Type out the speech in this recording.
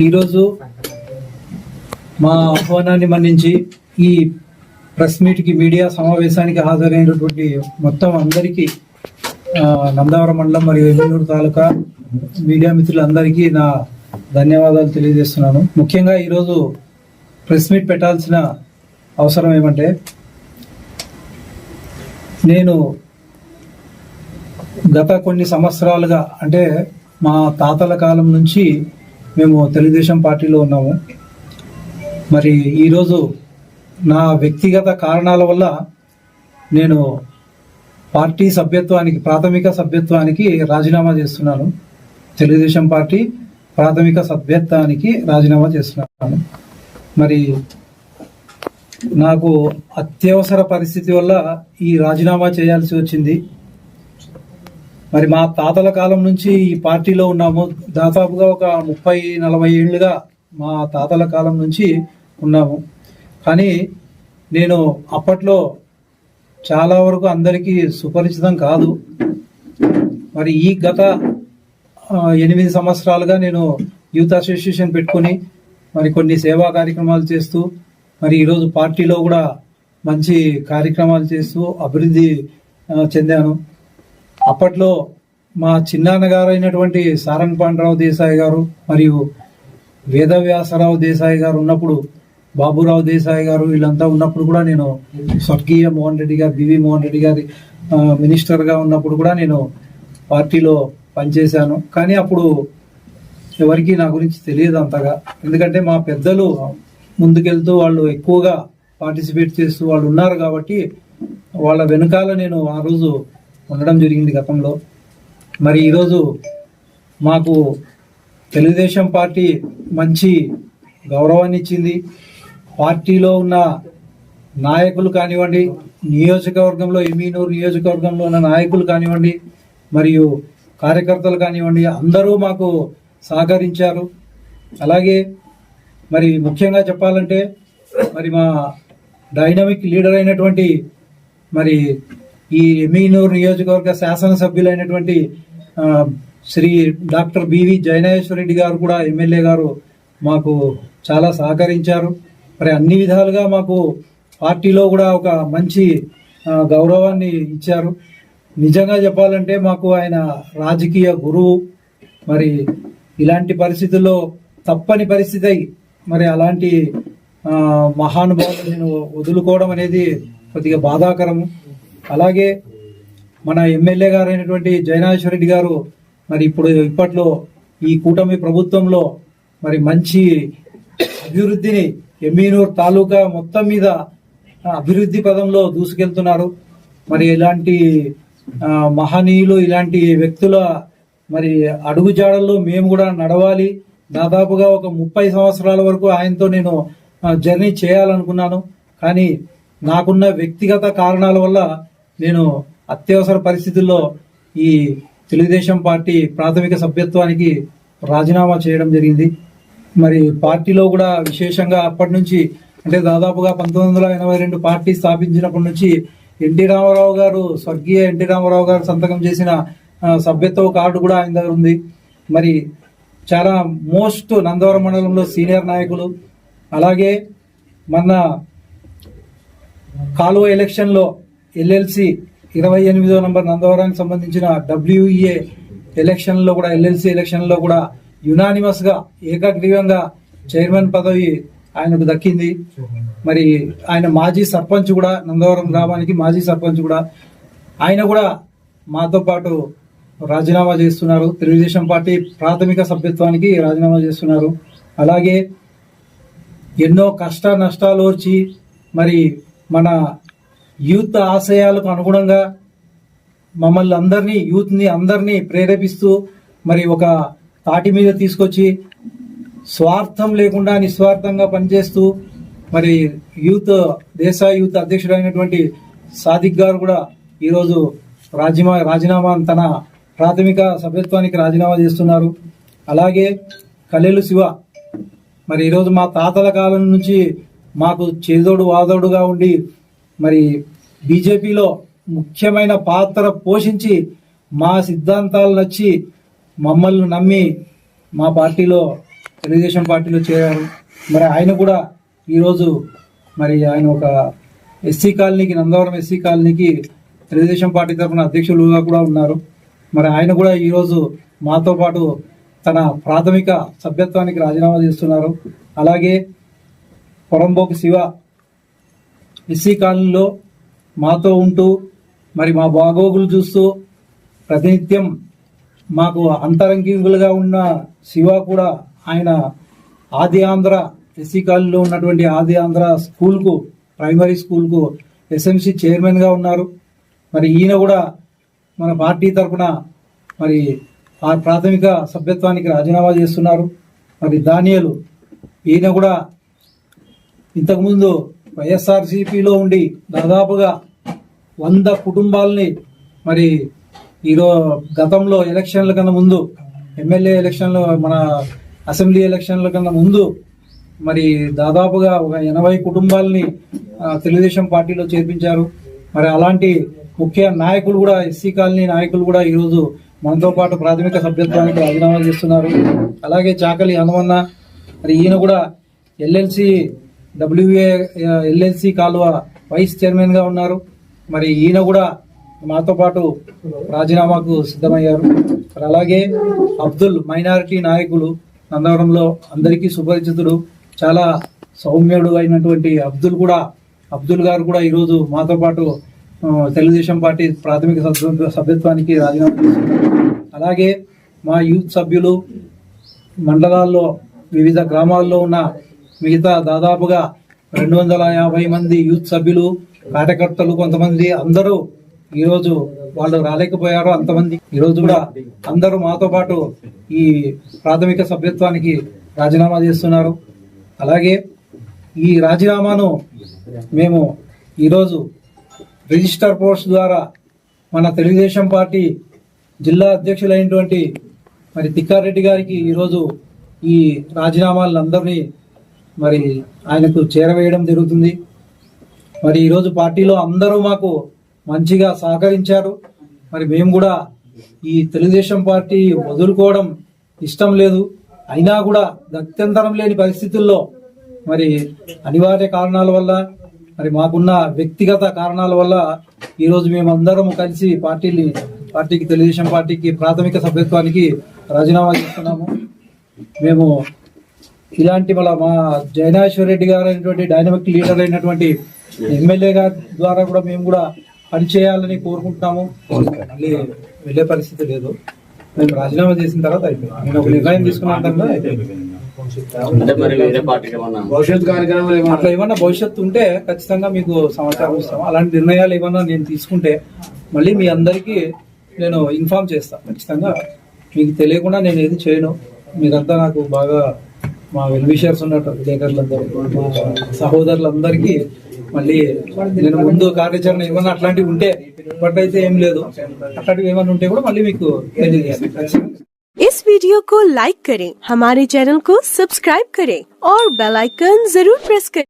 ఈరోజు మా ఆహ్వానాన్ని మన్నించి ఈ ప్రెస్ మీట్కి మీడియా సమావేశానికి హాజరైనటువంటి మొత్తం అందరికీ నందావరం మండలం మరియు ఎమ్మెల్యూరు తాలూకా మీడియా మిత్రులందరికీ నా ధన్యవాదాలు తెలియజేస్తున్నాను. ముఖ్యంగా ఈరోజు ప్రెస్ మీట్ పెట్టాల్సిన అవసరం ఏమంటే నేను గత కొన్ని సంవత్సరాలుగా అంటే మా తాతల కాలం నుంచి మేము తెలుగుదేశం పార్టీలో ఉన్నాము. మరి ఈరోజు నా వ్యక్తిగత కారణాల వల్ల నేను పార్టీ సభ్యత్వానికి ప్రాథమిక సభ్యత్వానికి రాజీనామా చేస్తున్నాను. తెలుగుదేశం పార్టీ ప్రాథమిక సభ్యత్వానికి రాజీనామా చేస్తున్నాను. మరి నాకు అత్యవసర పరిస్థితి వల్ల ఈ రాజీనామా చేయాల్సి వచ్చింది. మరి మా తాతల కాలం నుంచి ఈ పార్టీలో ఉన్నాము. దాదాపుగా ఒక ముప్పై నలభై ఏళ్ళుగా మా తాతల కాలం నుంచి ఉన్నాము. కానీ నేను అప్పట్లో చాలా వరకు అందరికీ సుపరిచితం కాదు. మరి ఈ గత ఎనిమిది సంవత్సరాలుగా నేను యూత్ అసోసియేషన్ పెట్టుకొని మరి కొన్ని సేవా కార్యక్రమాలు చేస్తూ మరి ఈరోజు పార్టీలో కూడా మంచి కార్యక్రమాలు చేస్తూ అభివృద్ధి చెందాను. అప్పట్లో మా చిన్నాన్న గారు అయినటువంటి సారంగ్ పాండరావు దేశాయ్ గారు మరియు వేదవ్యాసరావు దేశాయ్ గారు ఉన్నప్పుడు బాబురావు దేశాయ్ గారు వీళ్ళంతా ఉన్నప్పుడు కూడా నేను స్వర్గీయ మోహన్ రెడ్డి గారు బివి మోహన్ రెడ్డి గారి మినిస్టర్గా ఉన్నప్పుడు కూడా నేను పార్టీలో పనిచేశాను. కానీ అప్పుడు ఎవరికి నా గురించి తెలియదు అంతగా. ఎందుకంటే మా పెద్దలు ముందుకెళ్తూ వాళ్ళు ఎక్కువగా పార్టిసిపేట్ చేస్తూ వాళ్ళు ఉన్నారు కాబట్టి వాళ్ళ వెనుకాల నేను ఆ రోజు ఉండడం జరిగింది గతంలో. మరి ఈరోజు మాకు తెలుగుదేశం పార్టీ మంచి గౌరవాన్ని ఇచ్చింది. పార్టీలో ఉన్న నాయకులు కానివ్వండి నియోజకవర్గంలో ఎమీనూరు నియోజకవర్గంలో ఉన్న నాయకులు కానివ్వండి మరియు కార్యకర్తలు కానివ్వండి అందరూ మాకు సహకరించారు. అలాగే మరి ముఖ్యంగా చెప్పాలంటే మరి మా డైనమిక్ లీడర్ అయినటువంటి మరి ఈ ఎమీనూరు నియోజకవర్గ శాసనసభ్యులైనటువంటి శ్రీ డాక్టర్ బివి జయనాయేశ్వర రెడ్డి గారు కూడా ఎమ్మెల్యే గారు మాకు చాలా సహకరించారు. మరి అన్ని విధాలుగా మాకు పార్టీలో కూడా ఒక మంచి గౌరవాన్ని ఇచ్చారు. నిజంగా చెప్పాలంటే మాకు ఆయన రాజకీయ గురువు. మరి ఇలాంటి పరిస్థితుల్లో తప్పని పరిస్థితి అయి మరి అలాంటి మహానుభావులు నేను వదులుకోవడం అనేది కొద్దిగా బాధాకరము. అలాగే మన ఎమ్మెల్యే గారు అయినటువంటి జయనాథేశ్వర రెడ్డి గారు మరి ఇప్పుడు ఇప్పట్లో ఈ కూటమి ప్రభుత్వంలో మరి మంచి అభివృద్ధిని ఎమ్మీనూరు తాలూకా మొత్తం మీద అభివృద్ధి పదంలో దూసుకెళ్తున్నారు. మరి ఇలాంటి మహనీయులు ఇలాంటి వ్యక్తుల మరి అడుగుజాడల్లో మేము కూడా నడవాలి. దాదాపుగా ఒక ముప్పై సంవత్సరాల వరకు ఆయనతో నేను జర్నీ చేయాలనుకున్నాను. కానీ నాకున్న వ్యక్తిగత కారణాల వల్ల నేను అత్యవసర పరిస్థితుల్లో ఈ తెలుగుదేశం పార్టీ ప్రాథమిక సభ్యత్వానికి రాజీనామా చేయడం జరిగింది. మరి పార్టీలో కూడా విశేషంగా అప్పటి నుంచి అంటే దాదాపుగా పంతొమ్మిది వందల ఎనభై రెండు పార్టీ స్థాపించినప్పటి నుంచి ఎన్టీ రామారావు గారు స్వర్గీయ ఎన్టీ రామారావు గారు సంతకం చేసిన సభ్యత్వ కార్డు కూడా ఆయన దగ్గర ఉంది. మరి చాలా మోస్ట్ నందవరం మండలంలో సీనియర్ నాయకులు అలాగే మన కాలువ ఎలక్షన్లో ఎల్ఎల్సి ఇరవై ఎనిమిదో నంబర్ నందవరానికి సంబంధించిన డబ్ల్యూఈఏ ఎలక్షన్లో కూడా ఎల్ఎల్సి ఎలక్షన్లో కూడా యునానిమస్గా ఏకగ్రీవంగా చైర్మన్ పదవి ఆయనకు దక్కింది. మరి ఆయన మాజీ సర్పంచ్ కూడా నందవరం గ్రామానికి మాజీ సర్పంచ్ కూడా. ఆయన కూడా మాతో పాటు రాజీనామా చేస్తున్నారు. తెలుగుదేశం పార్టీ ప్రాథమిక సభ్యత్వానికి రాజీనామా చేస్తున్నారు. అలాగే ఎన్నో కష్ట నష్టాలు వచ్చి మరి మన యూత్ ఆశయాలకు అనుగుణంగా మమ్మల్ని అందరినీ యూత్ని అందరినీ ప్రేరేపిస్తూ మరి ఒక తాటి మీద తీసుకొచ్చి స్వార్థం లేకుండా నిస్వార్థంగా పనిచేస్తూ మరి యూత్ దేశ యూత్ అధ్యక్షుడైనటువంటి సాదిక్ గారు కూడా ఈరోజు రాజీమా రాజీనామా తన ప్రాథమిక సభ్యత్వానికి రాజీనామా చేస్తున్నారు. అలాగే కల్లెలు శివ మరి ఈరోజు మా తాతల కాలం నుంచి మాకు చేదోడు వాదోడుగా ఉండి మరి బీజేపీలో ముఖ్యమైన పాత్ర పోషించి మా సిద్ధాంతాలు నచ్చి మమ్మల్ని నమ్మి మా పార్టీలో తెలుగుదేశం పార్టీలో చేరారు. మరి ఆయన కూడా ఈరోజు మరి ఆయన ఒక ఎస్సీ కాలనీకి నందవరం ఎస్సీ కాలనీకి తెలుగుదేశం పార్టీ తరఫున అధ్యక్షులుగా కూడా ఉన్నారు. మరి ఆయన కూడా ఈరోజు మాతో పాటు తన ప్రాథమిక సభ్యత్వానికి రాజీనామా చేస్తున్నారు. అలాగే పొరంబోకు శివ ఎస్సీ కాలనీలో మాతో ఉంటూ మరి మా బాగోగులు చూస్తూ ప్రతినిత్యం మాకు అంతరంగికులుగా ఉన్న శివ కూడా ఆయన ఆది ఆంధ్ర ఎస్సీ కాలనీలో ఉన్నటువంటి ఆది ఆంధ్ర స్కూల్కు ప్రైమరీ స్కూల్కు ఎస్ఎంసి చైర్మన్గా ఉన్నారు. మరి ఈయన కూడా మన పార్టీ తరఫున మరి ఆ ప్రాథమిక సభ్యత్వానికి రాజీనామా చేస్తున్నారు. మరి దానియలు ఈయన కూడా ఇంతకుముందు వైఎస్ఆర్సీపీలో ఉండి దాదాపుగా వంద కుటుంబాలని మరి ఈరో గతంలో ఎలక్షన్ల కన్నా ముందు ఎమ్మెల్యే ఎలక్షన్లు మన అసెంబ్లీ ఎలక్షన్ల కన్నా ముందు మరి దాదాపుగా ఒక ఎనభై కుటుంబాలని తెలుగుదేశం పార్టీలో చేర్పించారు. మరి అలాంటి ముఖ్య నాయకులు కూడా ఎస్సీ కాలనీ నాయకులు కూడా ఈరోజు మనతో పాటు ప్రాథమిక సభ్యత్వానికి రాజీనామా చేస్తున్నారు. అలాగే చాకలి హనుమన్న మరి ఈయన కూడా ఎల్ఎల్సి డబ్ల్యూఏ ఎల్ఎల్సి కాలువ వైస్ చైర్మన్గా ఉన్నారు. మరి ఈయన కూడా మాతో పాటు రాజీనామాకు సిద్ధమయ్యారు. మరి అలాగే అబ్దుల్ మైనారిటీ నాయకులు నందవరంలో అందరికీ సుపరిచితుడు చాలా సౌమ్యుడు అయినటువంటి అబ్దుల్ కూడా అబ్దుల్ గారు కూడా ఈరోజు మాతో పాటు తెలుగుదేశం పార్టీ ప్రాథమిక సభ్యత్వానికి రాజీనామా చేస్తున్నారు అలాగే మా యూత్ సభ్యులు మండలాల్లో వివిధ గ్రామాల్లో ఉన్న మిగతా దాదాపుగా రెండు వందల యాభై మంది యూత్ సభ్యులు కార్యకర్తలు కొంతమంది అందరూ ఈరోజు వాళ్ళు రాలేకపోయారు అంతమంది ఈరోజు కూడా అందరూ మాతో పాటు ఈ ప్రాథమిక సభ్యత్వానికి రాజీనామా చేస్తున్నారు. అలాగే ఈ రాజీనామాను మేము ఈరోజు రిజిస్టర్ పోస్ట్ ద్వారా మన తెలుగుదేశం పార్టీ జిల్లా అధ్యక్షులైనటువంటి మరి తిక్కారెడ్డి గారికి ఈరోజు ఈ రాజీనామాలందరినీ మరి ఆయనకు చేరవేయడం జరుగుతుంది. మరి ఈరోజు పార్టీలో అందరూ మాకు మంచిగా సహకరించారు. మరి మేము కూడా ఈ తెలుగుదేశం పార్టీ వదులుకోవడం ఇష్టం లేదు. అయినా కూడా గత్యంతరం లేని పరిస్థితుల్లో మరి అనివార్య కారణాల వల్ల మరి మాకున్న వ్యక్తిగత కారణాల వల్ల ఈరోజు మేము అందరం కలిసి పార్టీని పార్టీకి తెలుగుదేశం పార్టీకి ప్రాథమిక సభ్యత్వానికి రాజీనామా చేస్తున్నాము. మేము ఇలాంటి మళ్ళీ మా జయనాశ్వర్ రెడ్డి గారు అయినటువంటి డైనమిక్ లీడర్ అయినటువంటి ఎమ్మెల్యే గారి ద్వారా కూడా మేము కూడా పనిచేయాలని కోరుకుంటున్నాము. మళ్ళీ వెళ్ళే పరిస్థితి లేదు. మేము రాజీనామా చేసిన తర్వాత అయిపోయింది. నేను ఒక నిర్ణయం తీసుకున్న భవిష్యత్ కార్యక్రమాలు అట్లా ఏమన్నా భవిష్యత్తు ఉంటే ఖచ్చితంగా మీకు సమాచారం ఇస్తాం అలాంటి నిర్ణయాలు ఏమన్నా నేను తీసుకుంటే మళ్ళీ మీ అందరికీ నేను ఇన్ఫార్మ్ చేస్తాను ఖచ్చితంగా మీకు తెలియకుండా నేను ఏది చేయను. మీరంతా నాకు బాగా మా వెల్ విషర్స్ ఉన్నట్టు విలేకరులందరూ మా సహోదరులందరికీ మళ్ళీ నేను ముందు కార్యాచరణ ఏమన్నా అట్లాంటివి ఉంటే ఇప్పటికైతే ఏం లేదు అట్లాంటివి ఏమన్నా ఉంటే కూడా మళ్ళీ మీకు తెలియజేస్తాను ఖచ్చితంగా इस वीडियो को लाइक करें हमारे चैनल को सब्सक्राइब करें और बेल आइकन जरूर प्रेस करें